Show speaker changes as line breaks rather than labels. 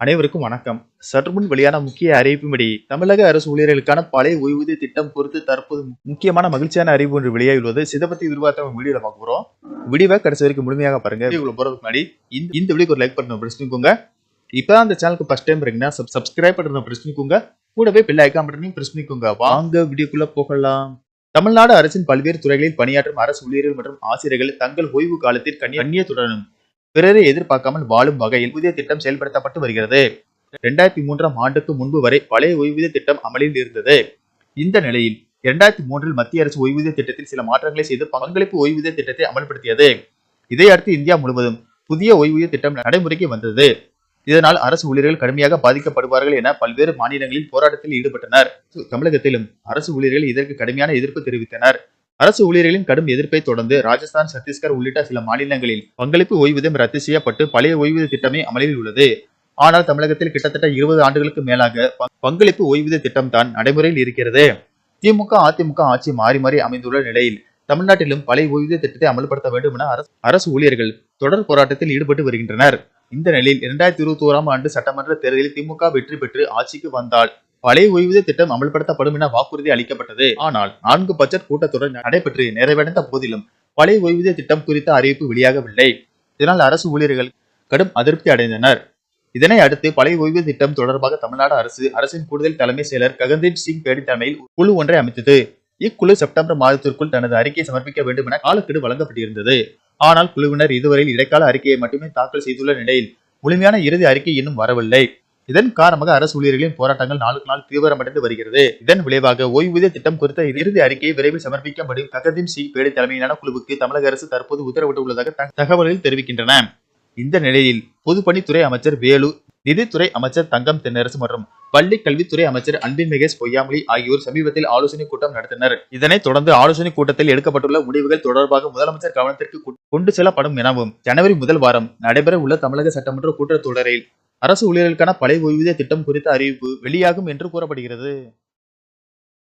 அனைவருக்கும் வணக்கம். சற்று முன் வெளியான முக்கிய அறிவிப்பின்படி தமிழக அரசு ஊழியர்களுக்கான பழைய ஓய்வூதிய திட்டம் குறித்து தற்போது முக்கியமான மகிழ்ச்சியான அறிவிப்பு ஒன்று வெளியாகியுள்ளது. இதை பத்தி விரிவாக வீடியோல பார்க்க போறோம். வீடியோவை கடைசி வரைக்கும் முழுமையாக பாருங்க. போறதுக்கு முன்னாடி இந்த- இந்த வீடியோக்கு ஒரு லைக் பண்ணணும் பிரச்சனைக்குங்க இப்பதான் அந்த சேனலுக்கு ஃபர்ஸ்ட் டைம் இருக்கீங்கன்னா சப்ஸ்கிரைப் பட்டன் பிரச்சனைக்குங்க கூடவே பெல் ஐக்கான் பட்டனையும் பிரஸ் பண்ணிக்கோங்க. வாங்க வீடியோக்குள்ள போகலாம். தமிழ்நாடு அரசின் பல்வேறு துறைகளில் பணியாற்றும் அரசு ஊழியர்கள் மற்றும் ஆசிரியர்கள் தங்கள் ஓய்வு காலத்தில் கண்ணிய- கண்ணியத்துடனும் பிறரை எதிர்பார்க்காமல் வாழும் வகையில் புதிய திட்டம் செயல்படுத்தப்பட்டு வருகிறது. இரண்டாயிரத்தி மூன்றாம் ஆண்டுக்கு முன்பு வரை பழைய ஓய்வூதிய திட்டம் அமலில் இருந்தது. இந்த நிலையில் இரண்டாயிரத்தி மூன்றில் மத்திய அரசு ஓய்வூதிய திட்டத்தில் சில மாற்றங்களை செய்து பங்களிப்பு ஓய்வூதிய திட்டத்தை அமல்படுத்தியது. இதையடுத்து இந்தியா முழுவதும் புதிய ஓய்வூதிய திட்டம் நடைமுறைக்கு வந்தது. இதனால் அரசு ஊழியர்கள் கடுமையாக பாதிக்கப்படுவார்கள் என பல்வேறு மாநிலங்களில் போராட்டத்தில் ஈடுபட்டனர். தமிழகத்திலும் அரசு ஊழியர்கள் இதற்கு கடுமையான எதிர்ப்பு தெரிவித்தனர். அரசு ஊழியர்களின் கடும் எதிர்ப்பை தொடர்ந்து ராஜஸ்தான் சத்தீஸ்கர் உள்ளிட்ட சில மாநிலங்களில் பங்களிப்பு ஓய்வூதியம் ரத்து செய்யப்பட்டு பழைய ஓய்வூதிய திட்டமே அமலில் உள்ளது. ஆனால் தமிழகத்தில் கிட்டத்தட்ட இருபது ஆண்டுகளுக்கு மேலாக பங்களிப்பு ஓய்வூதிய திட்டம் தான் நடைமுறையில் இருக்கிறது. திமுக அதிமுக ஆட்சி மாறி மாறி அமைந்துள்ள நிலையில் தமிழ்நாட்டிலும் பழைய ஓய்வூதிய திட்டத்தை அமல்படுத்த வேண்டும் என அரசு- அரசு ஊழியர்கள் தொடர் போராட்டத்தில் ஈடுபட்டு வருகின்றனர். இந்த நிலையில் இரண்டாயிரத்தி இருபத்தி ஓராம் ஆண்டு சட்டமன்ற தேர்தலில் திமுக வெற்றி பெற்று ஆட்சிக்கு வந்தால் பழைய ஓய்வூதிய திட்டம் அமல்படுத்தப்படும் என வாக்குறுதி அளிக்கப்பட்டது. ஆனால் நான்கு பட்ஜெட் கூட்டத்தொடர் நடைபெற்று நிறைவடைந்த போதிலும் பழைய ஓய்வூதிய திட்டம் குறித்த அறிவிப்பு வெளியாகவில்லை. இதனால் அரசு ஊழியர்கள் கடும் அதிருப்தி அடைந்தனர். இதனை அடுத்து பழைய ஓய்வூதிய திட்டம் தொடர்பாக தமிழ்நாடு அரசு அரசின் கூடுதல் தலைமை செயலர் ககன்தீப் சிங் பேடி தலைமையில் குழு ஒன்றை அமைத்தது. இக்குழு செப்டம்பர் மாதத்திற்குள் தனது அறிக்கையை சமர்ப்பிக்க வேண்டும் என காலக்கெடு வழங்கப்பட்டிருந்தது. ஆனால் குழுவினர் இதுவரையில் இடைக்கால அறிக்கையை மட்டுமே தாக்கல் செய்துள்ள நிலையில் முழுமையான இறுதி அறிக்கை இன்னும் வரவில்லை. இதன் காரணமாக அரசு ஊழியர்களின் போராட்டங்கள் நாளுக்கு நாள் தீவிரமடைந்து வருகிறது. இதன் விளைவாக ஓய்வூதிய திட்டம் குறித்த இறுதி அறிக்கையை விரைவில் சமர்ப்பிக்கும்படி ககதீப் சி பேடி தலைமையிலான குழுவுக்கு தமிழக அரசு தற்போது உத்தரவிட்டுள்ளதாக தகவல்கள் தெரிவிக்கின்றன. இந்த நிலையில் பொதுப்பணித்துறை அமைச்சர் வேலு நிதித்துறை அமைச்சர் தங்கம் தென்னரசு மற்றும் பள்ளி கல்வித்துறை அமைச்சர் அன்பின் மகேஷ் பொய்யாமொழி ஆகியோர் சமீபத்தில் ஆலோசனை கூட்டம் நடத்தினர். இதனைத் தொடர்ந்து ஆலோசனை கூட்டத்தில் எடுக்கப்பட்டுள்ள முடிவுகள் தொடர்பாக முதலமைச்சர் கவனத்திற்கு கொண்டு செல்லப்படும் எனவும் ஜனவரி முதல் வாரம் நடைபெற உள்ள தமிழக சட்டமன்ற கூட்டத்தொடரில் அரசு ஊழியர்களுக்கான பழைய ஓய்வூதிய திட்டம் குறித்த அறிவிப்பு வெளியாகும் என்று கூறப்படுகிறது.